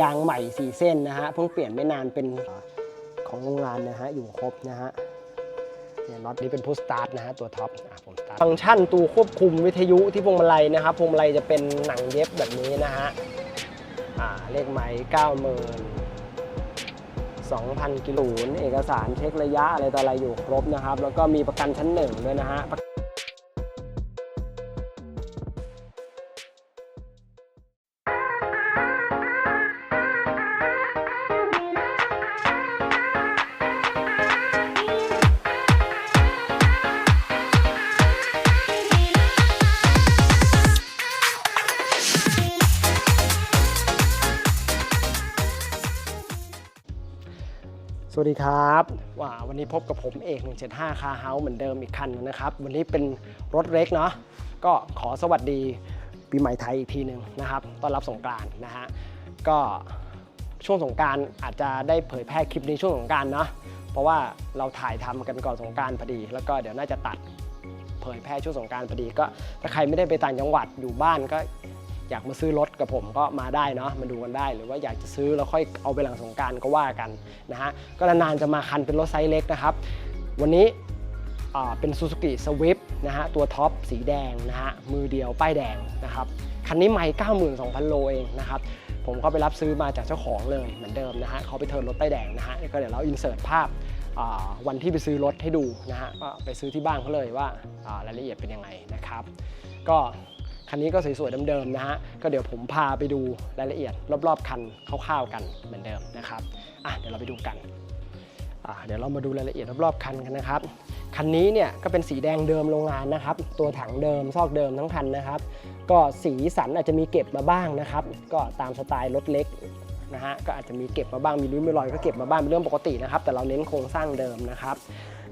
ยางใหม่4เส้นนะฮะเพิ่งเปลี่ยนไม่นานเป็นของโรงงานนะฮะอยู่ครบนะฮะเนี่ยน็อตนี้เป็นพุชสตาร์ทนะฮะตัวท็อปอะผมสตาร์ทฟังก์ชันตัวควบคุมวิทยุที่พวงมาลัยนะครับพวงมาลัยจะเป็นหนังเย็บแบบนี้นะฮะอ่าเลขไม้เก้าหมื่นสองพันกิโลเอกสารเช็คระยะอะไรต่ออะไรอยู่ครบนะครับ แล้วก็มีประกันชั้นหนึ่งด้วยนะฮะ วัสดีครับว้าวันนี้พบกับผมเอก175คาเฮาส์เหมือนเดิมอีกคันนะครับ วันนี้เป็นรถเล็กเนาะก็ขอสวัสดีปีใหม่ไทยอีกทีหนึ่งนะครับต้อนรับสงกรานนะฮะก็ช่วงสงกรารอาจจะได้เผยแพร่คลิปนี้ช่วงสงกรารเนาะเพราะว่าเราถ่ายทำกันก่อนสงกรารพอดี แล้วก็เดี๋ยวน่าจะตัดเผยแพร่ช่วงสงกรารพอดีก็ถ้าใครไม่ได้ไปต่างจังหวัดอยู่บ้านก็ อยากมาซื้อรถกับผมก็มาได้เนาะมาดูกันได้ หรือว่าอยากจะซื้อแล้วค่อยเอาไปหลังสงกรารก็ว่ากันนะฮะก็นานๆจะมาคันเป็นรถไซส์เล็กนะครับ วันนี้เป็น Suzuki Swift นะฮะตัวท็อปสีแดงนะฮะมือเดียวป้ายแดงนะครับคันนี้ไม่92,000 โลเองนะครับผมก็ไปรับซื้อมาจากเจ้าของเลยเหมือนเดิมนะฮะเขาไปเทิร์นรถป้ายแดงนะฮะก็เดี๋ยวเราอินเสิร์ตภาพวันที่ไปซื้อรถให้ดูนะฮะไปซื้อที่บ้านเขาเลยว่ารายละเอียดเป็นยังไงนะครับ ก็ คันนี้ก็สวยๆเดิมๆนะฮะ ก็เดี๋ยวผมพาไปดูรายละเอียด รอบๆคันคร่าวๆกันเหมือนเดิมนะครับ อะเดี๋ยวเราไปดูกัน อะเดี๋ยวเรามาดูรายละเอียดรอบๆคันกันนะครับ คันนี้เนี่ยก็เป็นสีแดงเดิมโรงงานนะครับ ตัวถังเดิมซอกเดิมทั้งคันนะครับ ก็สีสันอาจจะมีเก็บมาบ้างนะครับ ก็ตามสไตล์รถเล็กนะฮะ ก็อาจจะมีเก็บมาบ้าง มีริ้วมีรอยก็เก็บมาบ้างเป็นเรื่องปกตินะครับ แต่เราเน้นโครงสร้างเดิมนะครับ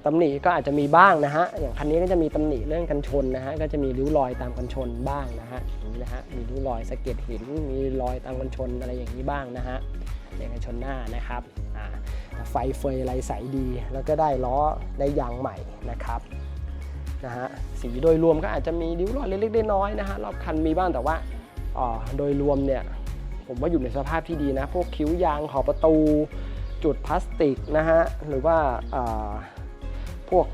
ตำหนิก็อาจจะมีบ้างนะฮะ อย่างคันนี้ก็จะมีตำหนิเรื่องกันชนนะฮะ ก็จะมีริ้วรอยตามกันชนบ้างนะฮะอย่างนี้นะฮะ มีริ้วรอยสะเก็ดหิน มีรอยตามกันชนอะไรอย่างนี้บ้างนะฮะเนี่ยกันชนหน้านะครับ อ่า ไฟเฟยอะไรใสดี แล้วก็ได้ล้อได้ยางใหม่นะครับ นะฮะ สีโดยรวมก็อาจจะมีริ้วรอยเล็กๆน้อยๆนะฮะ รอบคันมีบ้างแต่ว่าอ่าโดยรวมเนี่ย ผมว่าอยู่ในสภาพที่ดีนะ พวกคิ้วยาง ขอบประตู จุดพลาสติกนะฮะ หรือว่าอ่า พวก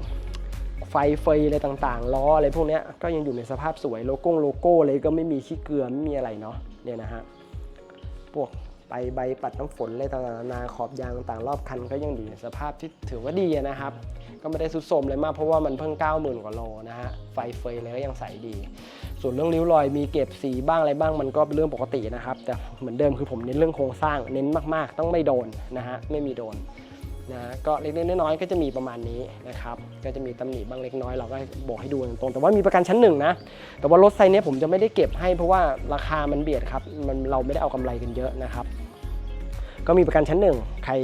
ไฟเฟยอะไรต่างๆ ล้ออะไรพวกนี้ก็ยังอยู่ในสภาพสวยโลโก้โลโก้เลยก็ไม่มีขี้เกลือไม่มีอะไรเนาะเนี่ยนะฮะพวกไปใบปัดน้ำฝนอะไรต่างๆนาขอบยางต่างๆรอบคันก็ยังอยู่ในสภาพที่ถือว่าดีนะครับ ก็ไม่ได้สุดโทรมเลยมากเพราะว่ามันเพิ่ง 90,000 กว่าโลนะฮะไฟเฟยอะไรก็ยังใสดี ส่วนเรื่องริ้วรอยมีเก็บสีบ้างอะไรบ้างมันก็เป็นเรื่องปกตินะครับ แต่เหมือนเดิมคือผมเน้นเรื่องโครงสร้างเน้นมากๆ ต้องไม่โดนนะฮะไม่มีโดน นะฮะก็เล็กๆน้อยๆก็จะมีประมาณนี้นะครับก็จะมีตำหนิบ้างเล็กน้อยเราก็บอกให้ดูตรงๆแต่ว่ามีประกันชั้นหนึ่งนะแต่ว่ารถไซส์นี้ผมจะไม่ได้เก็บให้เพราะว่าราคามันเบียดครับมันเราไม่ได้เอากำไรกันเยอะนะครับ ก็มีประกันชั้นหนึ่งใคร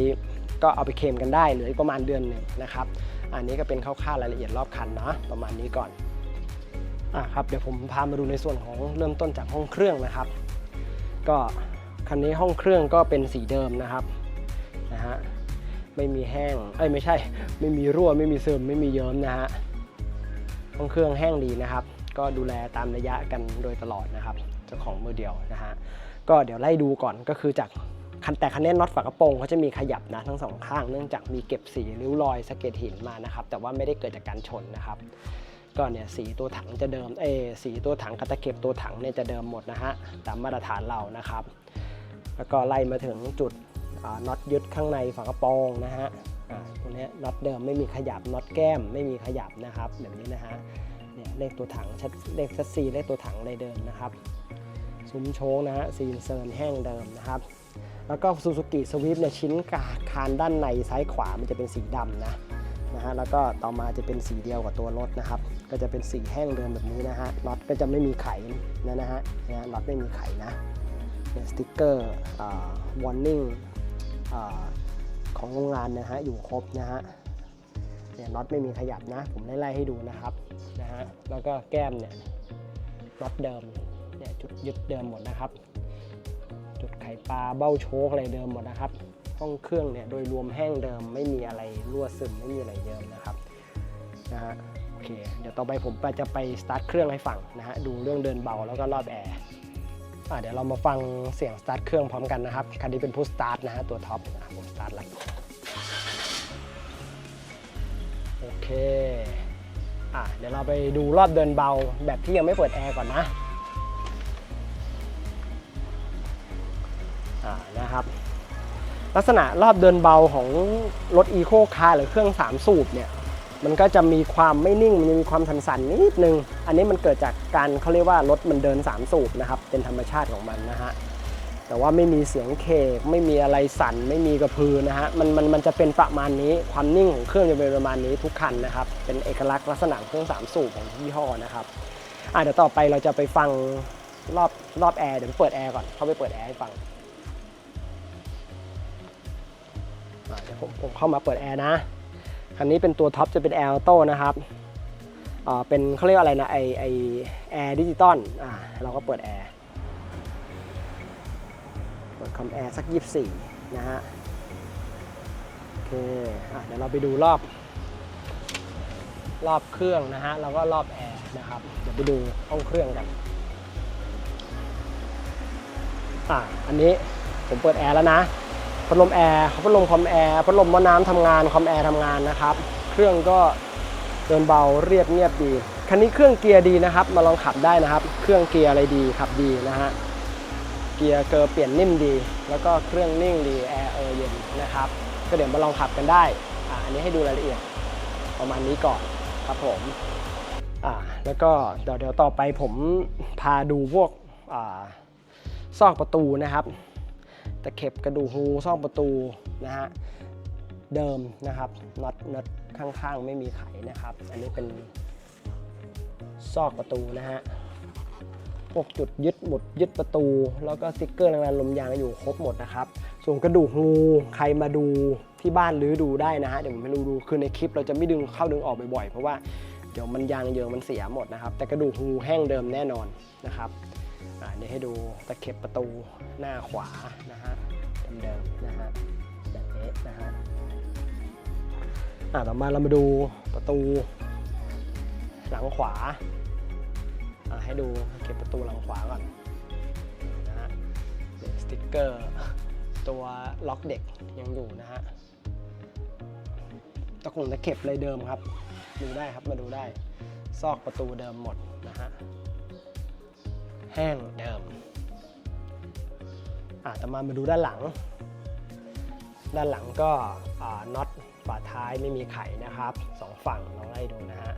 ก็เอาไปเคลมกันได้เหลืออีกประมาณเดือนหนึ่งนะครับ อันนี้ก็เป็นคร่าวๆรายละเอียดรอบคันนะประมาณนี้ก่อนอะครับเดี๋ยวผมพามาดูในส่วนของเริ่มต้นจากห้องเครื่องนะครับ ก็คันนี้ห้องเครื่องก็เป็นสีเดิมนะครับนะฮะ ไม่มีแห้งเอ้ยไม่ใช่ ไม่มีรั่วไม่มีซึมไม่มีเยิ้มนะฮะห้องเครื่องแห้งดีนะครับ ก็ดูแลตามระยะกันโดยตลอดนะครับเจ้าของมือเดียวนะฮะก็เดี๋ยวไล่ดูก่อนก็คือจากคันแต่คันนี้น็อตฝากระโปรงเขาจะมีขยับนะทั้งสองข้างเนื่องจากมีเก็บสีริ้วรอยสะเก็ดหินมานะครับ แต่ว่าไม่ได้เกิดจากการชนนะครับก็เนี่ยสีตัวถังจะเดิมเอสีตัวถังกับตะเข็บตัวถังเนี่ยจะเดิมหมดนะฮะตามมาตรฐานเรานะครับ แล้วก็ไล่มาถึงจุด น็อตยึดข้างในฝากระโปรงนะฮะตรงเนี้น็อตเดิมไม่มีขยับน็อตแก้มไม่มีขยับนะครับแบบนี้นะฮะเนี่ยเลขตัวถังชัดเลขชัดซีเลขตัวถังเลยเดิมนะครับซุ้มโชงนะฮะซีนเซิร์นแห้งเดิมนะครับแล้วก็ซูซูกิสวิฟเนี่ยชิ้นกาคานด้านในซ้ายขวามันจะเป็นสีดำนะนะฮะแล้วก็ต่อมาจะเป็นสีเดียวกับตัวรถนะครับ ก็จะเป็นสีแห้งเดิมแบบนี้นะฮะน็อตก็จะไม่มีไขนะนะฮะนี่น็อตไม่มีไขนะสติ๊กเกอร์วอร์นิ่ง ของโรงงานนะฮะอยู่ครบนะฮะเนี่ยน็อตไม่มีขยับนะ ผมไล่ๆให้ดูนะครับนะฮะแล้วก็แก้มเนี่ยน็อตเดิมเนี่ยจุดยึดเดิมหมดนะครับ จุดไข่ปลาเบ้าโชคอะไรเดิมหมดนะครับ ห้องเครื่องเนี่ยโดยรวมแห้งเดิมไม่มีอะไรรั่วซึมไม่มีอะไรเดิมนะครับนะฮะโอเคเดี๋ยวต่อไปผมจะไปสตาร์ทเครื่องให้ฟังนะฮะดูเรื่องเดินเบาแล้วก็รอบแอร์ เดี๋ยวเรามาฟังเสียงสตาร์ทเครื่องพร้อมกันนะครับ คันนี้เป็นผู้สตาร์ทนะฮะตัวท็อปผมสตาร์ทแล้วโอเคอะเดี๋ยวเราไปดูรอบเดินเบาแบบที่ยังไม่เปิดแอร์ก่อนนะอ่านะครับ ลักษณะรอบเดินเบาของรถอีโคคาร์หรือเครื่อง 3 สูบเนี่ย มันก็จะมีความไม่นิ่ง มันมีความสั่นๆนิดนึง อันนี้มันเกิดจากการเขาเรียกว่ารถมันเดิน 3 สูบนะครับ เป็นธรรมชาติของมันนะฮะ แต่ว่าไม่มีเสียงเคกไม่มีอะไรสั่น ไม่มีกระพือนะฮะ มันมันมันจะเป็นประมาณนี้ ความนิ่งของเครื่องจะเป็นประมาณนี้ทุกคันนะครับ เป็นเอกลักษณ์ลักษณะเครื่อง 3 สูบของยี่ห้อนะครับ อะเดี๋ยวต่อไปเราจะไปฟังรอบรอบแอร์ เดี๋ยวเปิดแอร์ก่อน เข้าไปเปิดแอร์ให้ฟังเดี๋ยวผมผมเข้ามาเปิดแอร์นะ คันนี้เป็นตัวท็อปจะเป็นแอร์ออโต้นะครับอ่าเป็นเขาเรียกว่าอะไรนะไอไอแอร์ดิจิตอลอ่าเราก็เปิดแอร์เปิดคอมแอร์สัก 24 นะฮะ โอเคอะเดี๋ยวเราไปดูรอบ รอบเครื่องนะฮะ แล้วก็รอบแอร์นะครับ เดี๋ยวไปดูห้องเครื่องกันอะอันนี้ผมเปิดแอร์แล้วนะ พัดลมแอร์พัดลมคอมแอร์พัดลมหม้อน้ำทำงานคอมแอร์ทำงานนะครับ เครื่องก็เดินเบาเรียบเงียบดี คันนี้เครื่องเกียร์ดีนะครับ มาลองขับได้นะครับ เครื่องเกียร์อะไรดีขับดีนะฮะเกียร์เกอร์เปลี่ยนนิ่มดี แล้วก็เครื่องนิ่งดีแอร์เออเย็นนะครับก็เดี๋ยวมาลองขับกันได้อ่าอันนี้ให้ดูรายละเอียดประมาณนี้ก่อนครับผมอ่าแล้วก็เดี๋ยวเดี๋ยวต่อไปผมพาดูพวกอ่าซอกประตูนะครับ ตะเข็บกระดูกหูซอกประตูนะฮะเดิมนะครับน็อตน็อตข้างๆ ไม่มีไขนะครับ อันนี้เป็นซอกประตูนะฮะพวกจุดยึดหมดยึดประตู แล้วก็สติ๊กเกอร์แรงๆลมยางอยู่ครบหมดนะครับ ส่วนกระดูกงูใครมาดูที่บ้านหรือดูได้นะฮะเดี๋ยวผมให้ดูดูคือในคลิปเราจะไม่ดึงเข้าดึงออกบ่อยๆเพราะว่าเดี๋ยวมันยางเยอะมันเสียหมดนะครับ แต่กระดูกงูแห้งเดิมแน่นอนนะครับ อ่านี่ให้ดูตะเข็บประตูหน้าขวานะฮะเดิมๆนะฮะแบบนี้นะฮะอ่าต่อมาเรามาดูประตูหลังขวาอ่าให้ดูตะเข็บประตูหลังขวาก่อนนะฮะสติ๊กเกอร์ตัวล็อกเด็กยังอยู่นะฮะตะกุงตะเข็บเลยเดิมครับ ดูได้ครับมาดูได้ ซอกประตูเดิมหมดนะฮะ ห้งเดิมอะต่อมามาดูด้านหลัง ด้านหลังก็น็อตฝาท้ายไม่มีไขนะครับสองฝั่งลองไล่ดูนะฮะ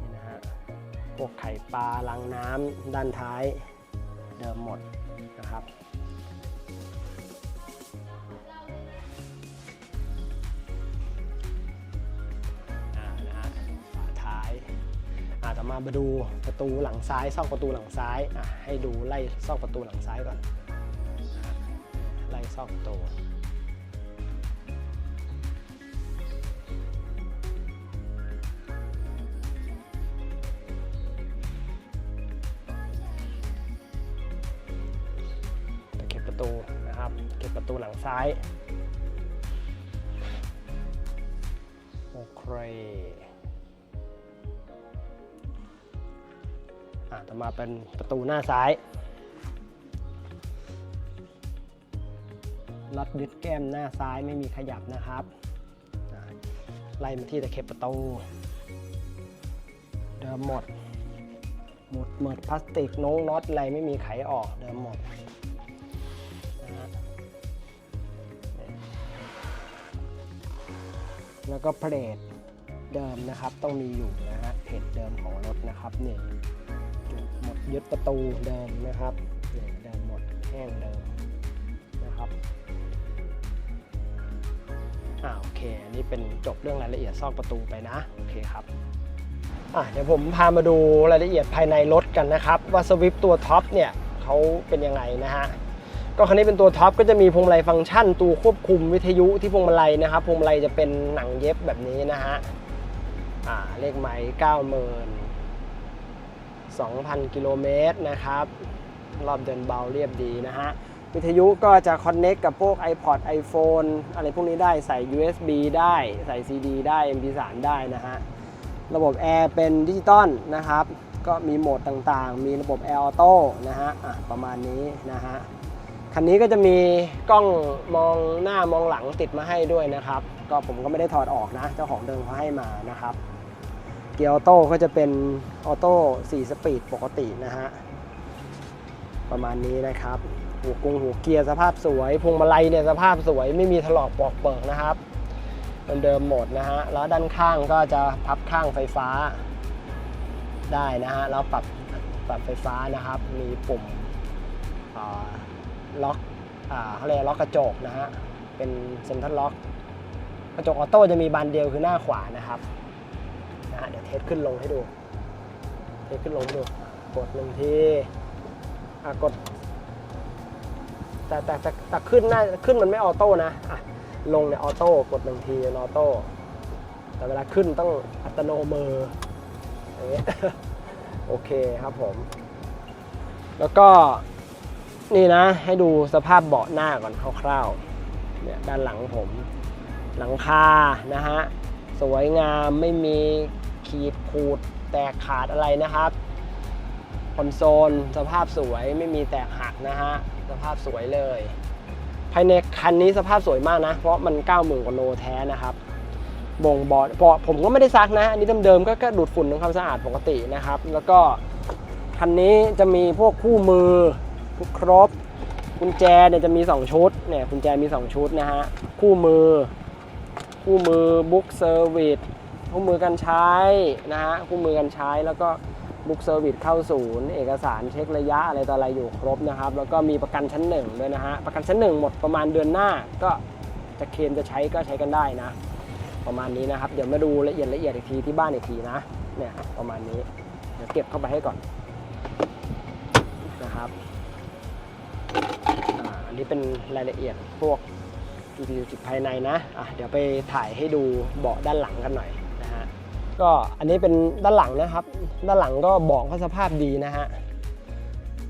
นี่นะฮะพวกไข่ปลาลังน้ำด้านท้ายเดิมหมดนะครับ อาต่อมามาดูประตูหลังซ้ายซอกประตูหลังซ้ายอะให้ดูไล่ซอกประตูหลังซ้ายก่อนไล่ซอกประตูเก็บประตูนะครับ เก็บประตูหลังซ้าย ต่อมาเป็นประตูหน้าซ้าย ล็อตยึดแก้มหน้าซ้ายไม่มีขยับนะครับ ไล่มาที่ตะเข็บประตู เดิมหมด หมดหมดพลาสติกน้องน็อตอะไรไม่มีไขออกเดิมหมดแล้วก็เพลทเดิมนะครับต้องมีอยู่นะฮะเพจเดิมของรถนะครับเนี่จุดหมด ยึดประตูเดิมนะครับเดิมหมดแห้งเดิมนะครับอ่าโอเคอันนี้เป็นจบเรื่องรายละเอียดซอกประตูไปนะโอเคครับอะเดี๋ยวผมพามาดูรายละเอียดภายในรถกันนะครับว่าสวิฟตัวท็อปเนี่ยเขาเป็นยังไงนะฮะก็คันนี้เป็นตัวท็อปก็จะมีพวงมาลัยฟังก์ชันตัวควบคุมวิทยุที่พวงมาลัยนะครับพวงมาลัยจะเป็นหนังเย็บแบบนี้นะฮะอ่าเลขไมล์92,000กิ 2,000 กิโลเมตรนะครับ รอบเดินเบาเรียบดีนะฮะ วิทยุก็จะคอนเน็กกับพวก iPod iPhone อะไรพวกนี้ได้ใส่ USB ได้ใส่ CD ได้ MP3 ได้นะฮะ ระบบแอร์เป็นดิจิตอลนะครับ ก็มีโหมดต่างๆ มีระบบแอร์ออโต้นะฮะอะประมาณนี้นะฮะ คันนี้ก็จะมีกล้องมองหน้ามองหลังติดมาให้ด้วยนะครับ ก็ผมก็ไม่ได้ถอดออกนะ เจ้าของเดิมเขาให้มานะครับ เกียร์ออโต้ก็จะเป็นออโต้4สปีดปกตินะฮะ ประมาณนี้นะครับหัวกงหัวเกียร์สภาพสวยพวงมาลัยเนี่ยสภาพสวยไม่มีถลอกปอกเปิกนะครับเป็นเดิมหมดนะฮะ แล้วด้านข้างก็จะพับข้างไฟฟ้าได้นะฮะแล้วปรับปรับไฟฟ้านะครับ มีปุ่มล็อกอ่าเขาเรียกล็อกกระจกนะฮะ เป็นเซ็นทรัลล็อก กระจกออโต้จะมีบานเดียวคือหน้าขวานะครับ นะฮะเดี๋ยวเทสขึ้นลงให้ดู เทสขึ้นลงดู กดหนึ่งทีอะกด แต่แต่แต่แต่ขึ้นน่าขึ้นมันไม่ออโต้นะอะลงในออโต้กดหนึ่งทีนออโต้แต่เวลาขึ้นต้องอัตโนมืออย่างเงี้ยโอเคครับผม แล้วก็นี่นะ ให้ดูสภาพเบาะหน้าก่อนคร่าวๆเนี่ยด้านหลังผม หลังคานะฮะ สวยงามไม่มี ขีดขูด แตกขาดอะไรนะครับคอนโซลสภาพสวยไม่มีแตกหักนะฮะสภาพสวยเลย ภายในคันนี้สภาพสวยมากนะ เพราะมัน 90,000กว่าโลแท้นะครับบ่งบอกผมก็ไม่ได้ซักนะ อันนี้เดิมๆก็ก็ดูดฝุ่นทำความสะอาดปกตินะครับ แล้วก็คันนี้จะมีพวกคู่มือครบกุญแจเนี่ยจะมี 2 ชุดเนี่ยกุญแจมี 2 ชุดนะฮะคู่มือ คู่มือบุ๊กเซอร์วิส คู่มือการใช้นะฮะคู่มือการใช้แล้วก็บุ๊กเซอร์วิสเข้าศูนย์เอกสารเช็คระยะอะไรต่ออะไรอยู่ครบนะครับ แล้วก็มีประกันชั้นหนึ่งด้วยนะฮะประกันชั้นหนึ่งหมดประมาณเดือนหน้าก็จะเคลมจะใช้ก็ใช้กันได้นะ ประมาณนี้นะครับ เดี๋ยวมาดูละเอียดละเอียดอีกทีที่บ้านอีกทีนะเนี่ยประมาณนี้เดี๋ยวเก็บเข้าไปให้ก่อนนะครับอันนี้เป็นรายละเอียดพวกรีวิวจุดภายในนะอะเดี๋ยวไปถ่ายให้ดูเบาะด้านหลังกันหน่อย ก็อันนี้เป็นด้านหลังนะครับ ด้านหลังก็บาะก็สภาพดีนะฮะ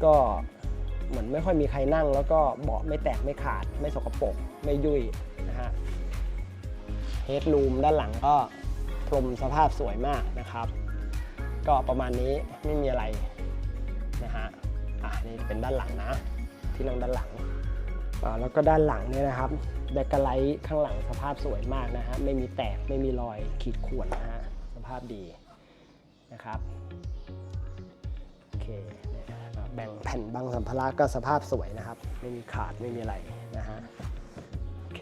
ก็เหมือนไม่ค่อยมีใครนั่ง แล้วก็เบาะไม่แตกไม่ขาด ไม่สกปรกไม่ยุ่ยนะฮะเฮดรูมด้านหลังก็พรมสภาพสวยมากนะครับ ก็ประมาณนี้ไม่มีอะไรนะฮะอะนี่เป็นด้านหลังนะ ที่นั่งด้านหลังอ่าแล้วก็ด้านหลังเนี่ยนะครับแบ็คไลท์ข้างหลังสภาพสวยมากนะฮะไม่มีแตกไม่มีรอยขีดข่วนนะฮะ ภาพดีนะครับโอเคแบ่งแผ่นบางสัมภาระก็สภาพสวยนะครับ ไม่มีขาดไม่มีอะไรนะฮะโอเค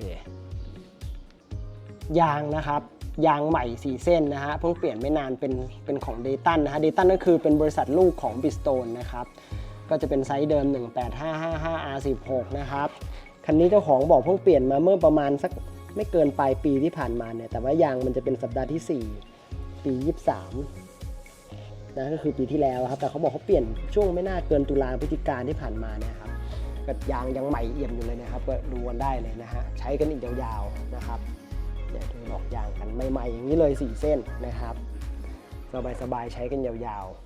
ยางนะครับยางใหม่ 4 เส้นนะฮะเพิ่งเปลี่ยนไม่นานเป็นเป็นของเดตันนะฮะเดตันก็คือเป็นบริษัทลูกของบิสโตนนะครับก็จะเป็นไซส์เดิม 18555R16 นะครับคันนี้เจ้าของบอกเพิ่งเปลี่ยนมาเมื่อประมาณสักไม่เกินปลายปีที่ผ่านมาเนี่ยแต่ว่ายางมันจะเป็นสัปดาห์ที่ 4 ปี 23นะก็คือปีที่แล้วครับ แต่เขาบอกเขาเปลี่ยนช่วงไม่น่าเกินตุลาพฤศจิกาที่ผ่านมาเนี่ยครับก็ยางยังใหม่เอี่ยมอยู่เลยนะครับก็ดูกันได้เลยนะฮะใช้กันอีกยาวๆนะครับเนี่ยวดูหลอกยางกันใหม่ๆอย่างนี้เลย 4 เส้นนะครับสบายๆใช้กันยาวๆ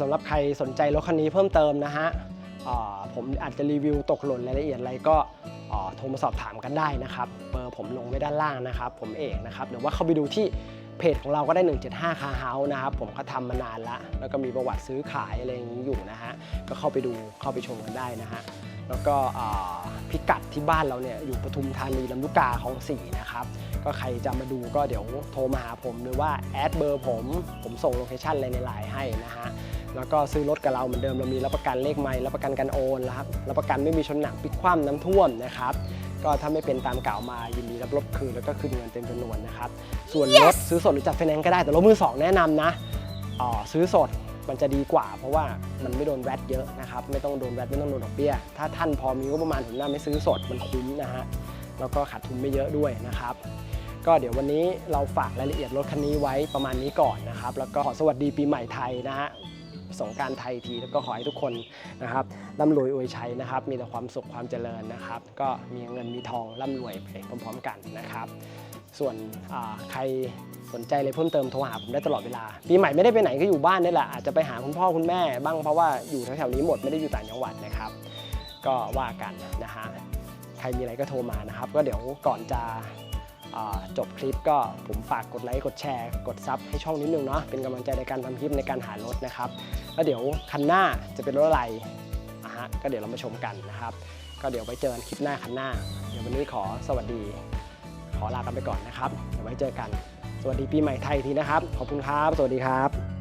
สำหรับใครสนใจรถคันนี้เพิ่มเติมนะฮะผมอาจจะรีวิวตกหล่นรายละเอียดอะไรก็โทรมาสอบถามกันได้นะครับเบอร์ผมลงไว้ด้านล่างนะครับ ผมเอกนะครับหรือว่าเข้าไปดูที่เพจของเราก็ได้ 175 คาเฮาส์นะครับ ผมก็ทำมานานละ แล้วก็มีประวัติซื้อขายอะไรอย่างนี้อยู่นะฮะ ก็เข้าไปดูเข้าไปชมกันได้นะฮะ แล้วก็พิกัดที่บ้านเราเนี่ยอยู่ปทุมธานีลำลูกกาของสี่นะครับ ก็ใครจะมาดูก็เดี๋ยวโทรมาหาผมหรือว่าแอดเบอร์ผม ผมส่งโลเคชั่นอะไรในไลน์ให้นะฮะ แล้วก็ซื้อรถกับเราเหมือนเดิมเรามีรับประกันเลขไมล์รับประกันการโอนนะครับรับประกันไม่มีชนหนักพลิกคว่ำน้ำท่วมนะครับก็ถ้าไม่เป็นตามกล่าวมายินดีรับรถคืนแล้วก็คืนเงินเต็มจำนวนนะครับส่วนรถซื้อสดหรือจัดไฟแนนซ์ก็ได้แต่รถมือสองแนะนำนะอ่าซื้อสดมันจะดีกว่า เพราะว่ามันไม่โดนแวดเยอะนะครับไม่ต้องโดนแวดไม่ต้องโดนดอกเบี้ย ถ้าท่านพอมีงบประมาณถึงหน้าไม่ซื้อสดมันคุ้มนะฮะแล้วก็ขาดทุนไม่เยอะด้วยนะครับก็เดี๋ยววันนี้เราฝากรายละเอียดรถคันนี้ไว้ประมาณนี้ก่อนนะครับ แล้วก็ขอสวัสดีปีใหม่ไทยนะฮะ สงการไทยที แล้วก็ขอให้ทุกคนนะครับร่ำรวยอวยชัยนะครับ มีแต่ความสุขความเจริญนะครับ ก็มีเงินมีทองร่ำรวยไปพร้อมๆกันนะครับ ส่วนใครสนใจอะไรเพิ่มเติมโทรหาผมได้ตลอดเวลา ปีใหม่ไม่ได้ไปไหนก็อยู่บ้านนี่แหละอาจจะไปหาคุณพ่อคุณแม่บ้างเพราะว่าอยู่แถวๆนี้หมดไม่ได้อยู่ต่างจังหวัดนะครับ ก็ว่ากันนะฮะใครมีอะไรก็โทรมานะครับ ก็เดี๋ยวก่อนจะ จบคลิปก็ผมฝากกดไลค์กดแชร์ กดซับให้ช่องนิดนึงเนาะเป็นกำลังใจในการทำคลิปในการหารถนะครับ แล้วเดี๋ยวคันหน้าจะเป็นรถอะไรนะฮะก็เดี๋ยวเรามาชมกันนะครับ ก็เดี๋ยวไว้เจอกันคลิปหน้าคันหน้า เดี๋ยววันนี้ขอสวัสดี ขอลากันไปก่อนนะครับ เดี๋ยวไว้เจอกัน สวัสดีปีใหม่ไทยทีนะครับ ขอบคุณครับ สวัสดีครับ